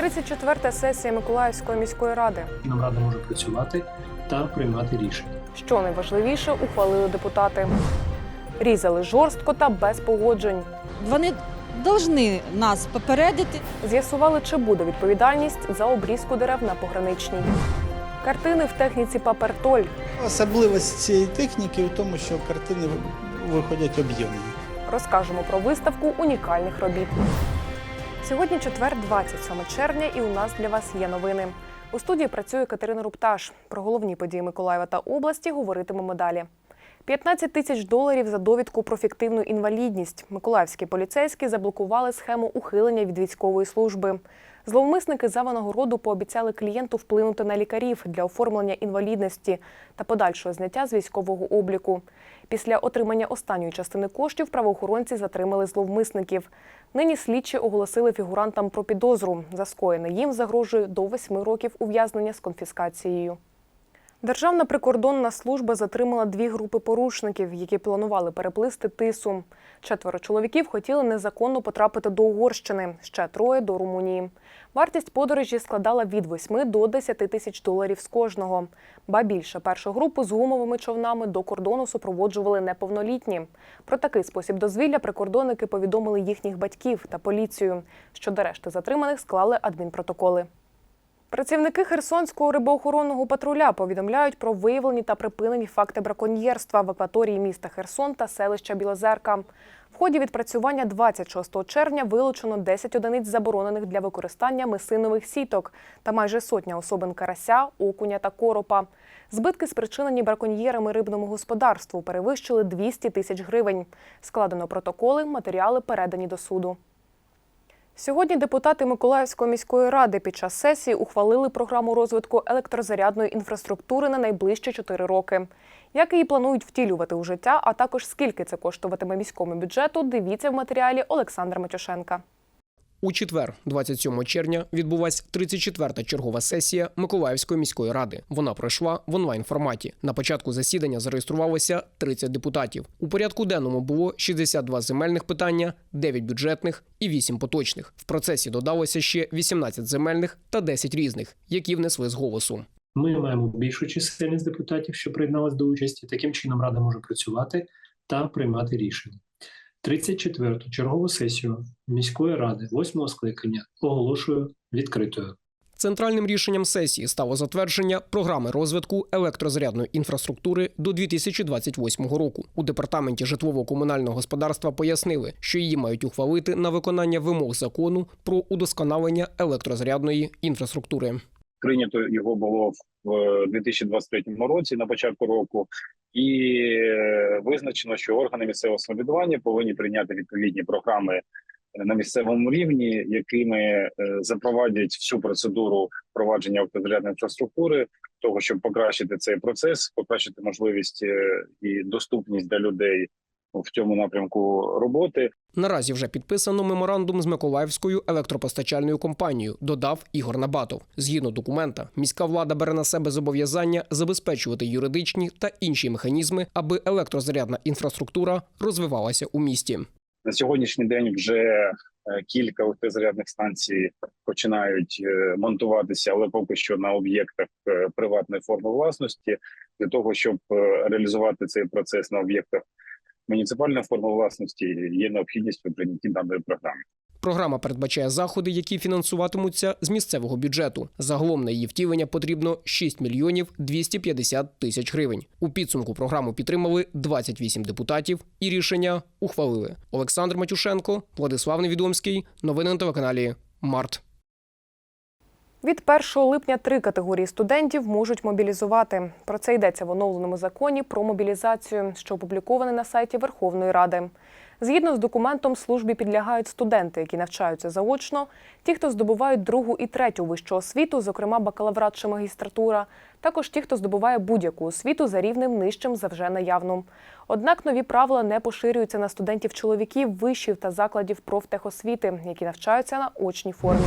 34-та сесія Миколаївської міської ради. Нам рада може працювати та приймати рішення. Що найважливіше, ухвалили депутати. Різали жорстко та без погоджень. Вони повинні нас попередити. З'ясували, чи буде відповідальність за обрізку дерев на пограничній. Картини в техніці папертоль. Особливість цієї техніки в тому, що картини виходять об'ємні. Розкажемо про виставку унікальних робіт. Сьогодні четвер, 27 червня, і у нас для вас є новини. У студії працює Катерина Рупташ. Про головні події Миколаєва та області говоритимемо далі. 15 тисяч доларів за довідку про фіктивну інвалідність. Миколаївські поліцейські заблокували схему ухилення від військової служби. Зловмисники за винагороду пообіцяли клієнту вплинути на лікарів для оформлення інвалідності та подальшого зняття з військового обліку. Після отримання останньої частини коштів правоохоронці затримали зловмисників. Нині слідчі оголосили фігурантам про підозру. За скоєне їм загрожує до восьми років ув'язнення з конфіскацією. Державна прикордонна служба затримала дві групи порушників, які планували переплисти тису. Четверо чоловіків хотіли незаконно потрапити до Угорщини, ще троє до Румунії. Вартість подорожі складала від 8 до 10 тисяч доларів з кожного. Ба більше першу групу з гумовими човнами до кордону супроводжували неповнолітні. Про такий спосіб дозвілля прикордонники повідомили їхніх батьків та поліцію. Щодо решти затриманих склали адмінпротоколи. Працівники Херсонського рибоохоронного патруля повідомляють про виявлені та припинені факти браконьєрства в акваторії міста Херсон та селища Білозерка. В ході відпрацювання 26 червня вилучено 10 одиниць заборонених для використання мисинових сіток та майже сотня особин карася, окуня та коропа. Збитки, спричинені браконьєрами рибному господарству, перевищили 200 тисяч гривень. Складено протоколи, матеріали передані до суду. Сьогодні депутати Миколаївської міської ради під час сесії ухвалили програму розвитку електрозарядної інфраструктури на найближчі 4 роки. Як її планують втілювати у життя, а також скільки це коштуватиме міському бюджету, дивіться в матеріалі Олександра Матюшенка. У четвер, 27 червня, відбулась 34-та чергова сесія Миколаївської міської ради. Вона пройшла в онлайн форматі. На початку засідання зареєструвалося 30 депутатів. У порядку денному було 62 земельних питання, 9 бюджетних і 8 поточних. В процесі додалося ще 18 земельних та 10 різних, які внесли з голосу. Ми маємо більшу чисельність депутатів, що приєдналися до участі. Таким чином рада може працювати та приймати рішення. 34-ту чергову сесію міської ради, 8-го скликання, оголошую відкритою. Центральним рішенням сесії стало затвердження програми розвитку електрозарядної інфраструктури до 2028 року. У департаменті житлово-комунального господарства пояснили, що її мають ухвалити на виконання вимог закону про удосконалення електрозарядної інфраструктури. прийнято його було в 2023 році на початку року, і е, визначено, що органи місцевого самоврядування повинні прийняти відповідні програми на місцевому рівні, якими е, запровадять всю процедуру впровадження автозарядної інфраструктури, того щоб покращити цей процес, покращити можливість е, і доступність для людей в цьому напрямку роботи. Наразі вже підписано меморандум з Миколаївською електропостачальною компанією, додав Ігор Набатов. Згідно документа, міська влада бере на себе зобов'язання забезпечувати юридичні та інші механізми, аби електрозарядна інфраструктура розвивалася у місті. На сьогоднішній день вже е, кілька автозарядних станцій починають е, монтуватися, але поки що на об'єктах е, приватної форми власності. Для того щоб реалізувати цей процес на об'єктах муніципальної форми власності, є необхідність у прийнятті даної програми. Програма передбачає заходи, які фінансуватимуться з місцевого бюджету. Загалом на її втілення потрібно 6 мільйонів 250 тисяч гривень. У підсумку програму підтримали 28 депутатів і рішення ухвалили. Олександр Матюшенко, Владислав Невідомський. Новини на телеканалі Март. Від 1 липня три категорії студентів можуть мобілізувати. Про це йдеться в оновленому законі про мобілізацію, що опублікований на сайті Верховної Ради. Згідно з документом, службі підлягають студенти, які навчаються заочно, ті, хто здобувають другу і третю вищу освіту, зокрема бакалаврат чи магістратура, також ті, хто здобуває будь-яку освіту за рівнем нижчим за вже наявну. Однак нові правила не поширюються на студентів чоловіків, вишів та закладів профтехосвіти, які навчаються на очній формі.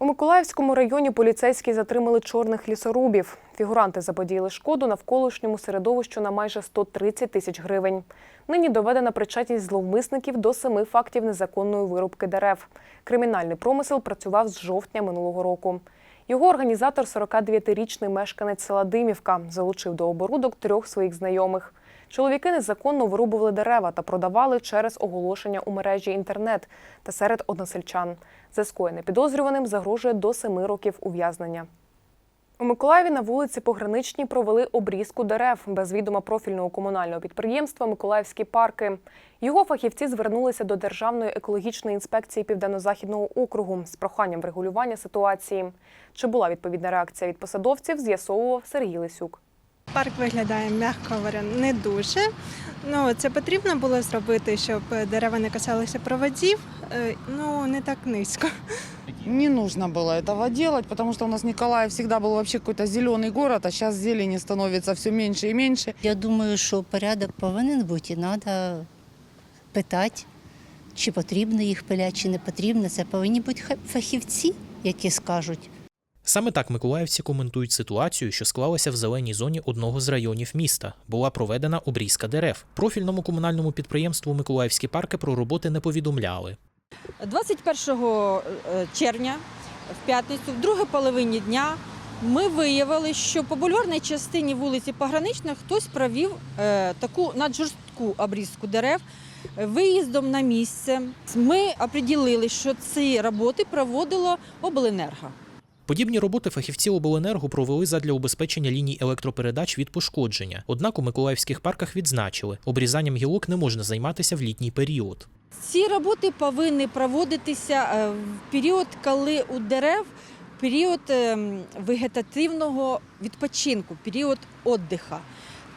У Миколаївському районі поліцейські затримали чорних лісорубів. Фігуранти заподіяли шкоду навколишньому середовищу на майже 130 тисяч гривень. Нині доведена причетність зловмисників до семи фактів незаконної вирубки дерев. Кримінальний промисел працював з жовтня минулого року. Його організатор, 49-річний мешканець села Димівка, залучив до оборудок трьох своїх знайомих. Чоловіки незаконно вирубували дерева та продавали через оголошення у мережі інтернет та серед односельчан. За скоєне підозрюваним загрожує до семи років ув'язнення. У Миколаєві на вулиці Пограничній провели обрізку дерев без відома профільного комунального підприємства Миколаївські парки. Його фахівці звернулися до Державної екологічної інспекції Південно-Західного округу з проханням врегулювання ситуації. Чи була відповідна реакція від посадовців, з'ясовував Сергій Лисюк. Парк виглядає, м'яко говоря, не дуже. Ну, це потрібно було зробити, щоб дерева не касалися проводів. Е, Ну, не так низько. Не нужно было этого делать, потому что у нас Николаев всегда был вообще какой-то зеленый город, а сейчас зелени становится все меньше и меньше. Я думаю, що порядок повинен бути, і треба питати, чи потрібно їх пиляти, чи не потрібно. Це повинні бути ха- фахівці, які скажуть. Саме так миколаївці коментують ситуацію, що склалася в зеленій зоні одного з районів міста. Була проведена обрізка дерев. Профільному комунальному підприємству Миколаївські парки про роботи не повідомляли. 21 е, червня, в п'ятницю, в другій половині дня, ми виявили, що по бульварній частині вулиці Погранична хтось провів е, таку наджорстку обрізку дерев. е, Виїздом на місце ми оприділили, що ці роботи проводило обленерго. Подібні роботи фахівці обленерго провели задля убезпечення ліній електропередач від пошкодження. Однак у миколаївських парках відзначили, обрізанням гілок не можна займатися в літній період. Ці роботи повинні проводитися е, в період, коли у дерев період ем, вегетативного відпочинку, період віддиха.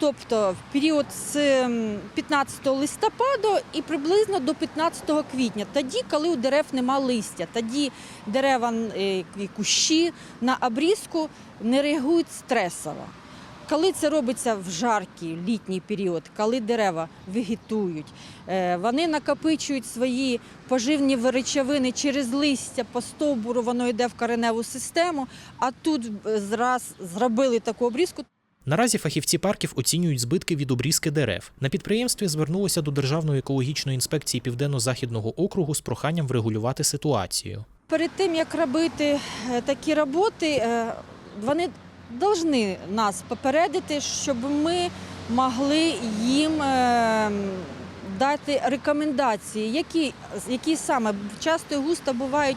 Тобто в період з ем, 15 листопада і приблизно до 15 квітня, тоді, коли у дерев нема листя, тоді дерева е, і кущі на обрізку не реагують стресово. Коли це робиться в жаркий літній період, коли дерева вегетують, е, вони накопичують свої поживні речовини через листя по стовбуру, воно йде в кореневу систему, а тут е, зраз зробили таку обрізку. Наразі фахівці парків оцінюють збитки від обрізки дерев. На підприємстві звернулися до Державної екологічної інспекції Південно-Західного округу з проханням врегулювати ситуацію. Перед тим як робити е, такі роботи, е, вони повинні нас попередити, щоб ми могли їм е, дати рекомендації, які, які саме часто густо бувають.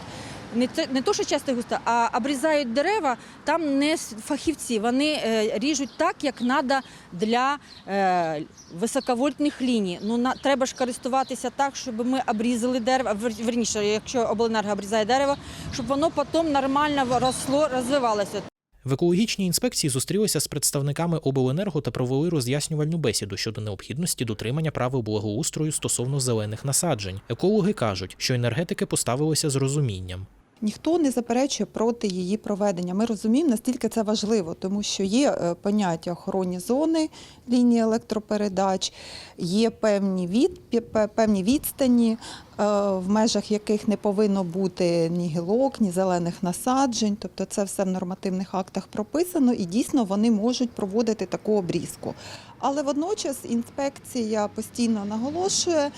Не те, не то, що часто і густо, а обрізають дерева, там не фахівці. Вони е, ріжуть так, як треба для е, високовольтних ліній. Ну на треба ж користуватися так, щоб ми обрізали дерево. Верніше, якщо обленерго обрізає дерево, щоб воно потім нормально росло, розвивалося. В екологічній інспекції зустрілися з представниками обленерго та провели роз'яснювальну бесіду щодо необхідності дотримання правил благоустрою стосовно зелених насаджень. Екологи кажуть, що енергетики поставилися з розумінням. Ніхто не заперечує проти її проведення. Ми розуміємо, наскільки це важливо, тому що є е, поняття охоронні зони лінії електропередач, є певні, від, певні відстані, е, в межах яких не повинно бути ні гілок, ні зелених насаджень. Тобто це все в нормативних актах прописано, і дійсно вони можуть проводити таку обрізку. Але водночас інспекція постійно наголошує,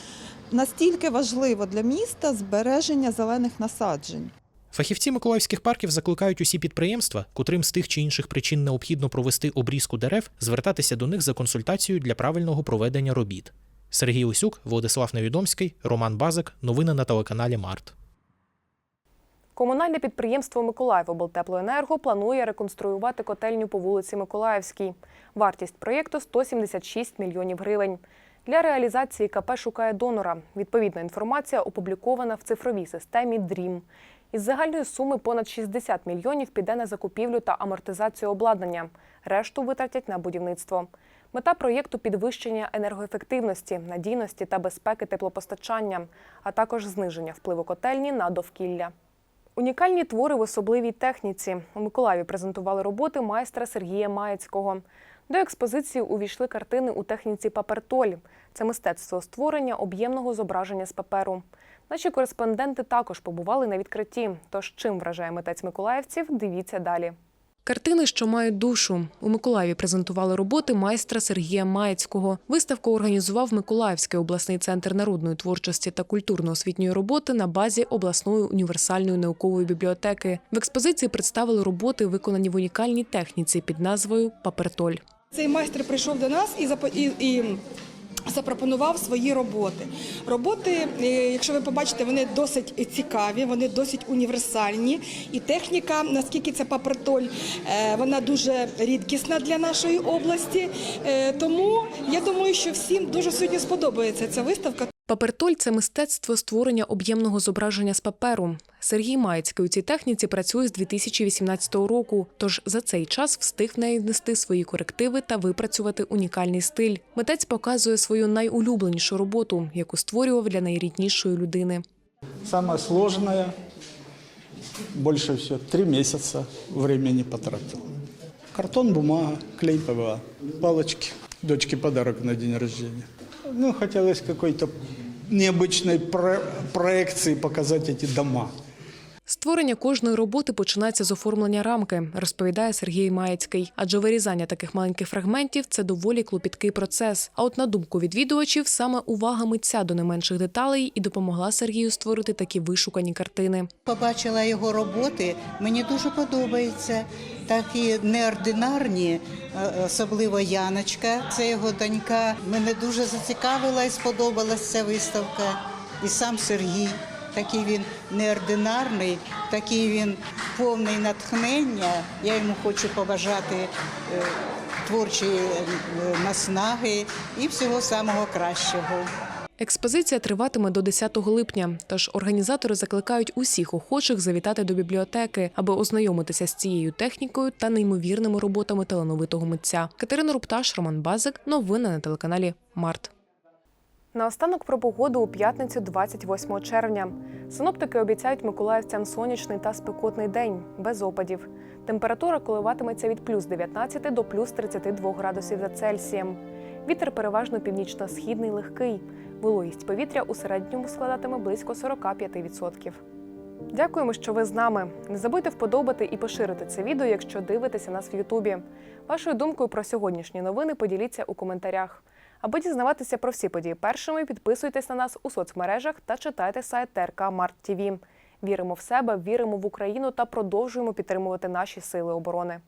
настільки важливо для міста збереження зелених насаджень. Фахівці миколаївських парків закликають усі підприємства, котрим з тих чи інших причин необхідно провести обрізку дерев, звертатися до них за консультацією для правильного проведення робіт. Сергій Лисюк, Владислав Невідомський, Роман Базик. Новини на телеканалі Март. Комунальне підприємство Миколаївоблтеплоенерго планує реконструювати котельню по вулиці Миколаївській. Вартість проєкту 176 мільйонів гривень. Для реалізації КП шукає донора. Відповідна інформація опублікована в цифровій системі DREAM. Із загальної суми понад 60 мільйонів піде на закупівлю та амортизацію обладнання. Решту витратять на будівництво. Мета проєкту підвищення енергоефективності, надійності та безпеки теплопостачання, а також зниження впливу котельні на довкілля. Унікальні твори в особливій техніці. У Миколаєві презентували роботи майстра Сергія Маєцького. До експозиції увійшли картини у техніці папертоль. Це мистецтво створення об'ємного зображення з паперу. Наші кореспонденти також побували на відкритті. Тож чим вражає митець миколаївців, дивіться далі. Картини, що мають душу. У Миколаєві презентували роботи майстра Сергія Маєцького. Виставку організував Миколаївський обласний центр народної творчості та культурно-освітньої роботи на базі обласної універсальної наукової бібліотеки. В експозиції представили роботи, виконані в унікальній техніці під назвою Папертоль. Цей майстер прийшов до нас і запо- і, і запропонував свої роботи. Роботи, е, якщо ви побачите, вони досить цікаві, вони досить універсальні. І техніка, наскільки це папертоль, е, вона дуже рідкісна для нашої області. Е, Тому я думаю, що всім дуже сьогодні сподобається ця виставка. Папертоль це мистецтво створення об'ємного зображення з паперу. Сергій Маєцький у цій техніці працює з 2018 року, тож за цей час встиг в неї внести свої корективи та випрацювати унікальний стиль. Митець показує свою найулюбленішу роботу, яку створював для найріднішої людини. Самое сложное, больше всего, три месяца времени потратил. Картон, бумага, клей ПВА, палочки. Дочке подарок на день рождения. Ну, хотелось какой-то необычной про- проекции показать эти дома. Створення кожної роботи починається з оформлення рамки, розповідає Сергій Маєцький. Адже вирізання таких маленьких фрагментів це доволі клопіткий процес. А от на думку відвідувачів, саме увага митця до не менших деталей і допомогла Сергію створити такі вишукані картини. Побачила його роботи, мені дуже подобається. Такі неординарні, е, особливо Яночка, це його донька. Мене дуже зацікавила і сподобалась ця виставка. І сам Сергій, такий він неординарний, такий він повний натхнення. Я йому хочу побажати е, творчої е, наснаги і всього самого кращого. Експозиція триватиме до 10 липня, тож організатори закликають усіх охочих завітати до бібліотеки, аби ознайомитися з цією технікою та неймовірними роботами талановитого митця. Катерина Рупташ, Роман Базик. Новини на телеканалі Март. Наостанок про погоду у п'ятницю 28 червня. Синоптики обіцяють миколаївцям сонячний та спекотний день без опадів. Температура коливатиметься від плюс 19 до плюс 32 градусів за Цельсієм. Вітер переважно північно-східний легкий. Вологість повітря у середньому складатиме близько 45%. Дякуємо, що ви з нами. Не забудьте вподобати і поширити це відео, якщо дивитеся нас в Ютубі. Вашою думкою про сьогоднішні новини поділіться у коментарях. Аби дізнаватися про всі події першими, підписуйтесь на нас у соцмережах та читайте сайт ТРК Март ТІВІ. Віримо в себе, віримо в Україну та продовжуємо підтримувати наші сили оборони.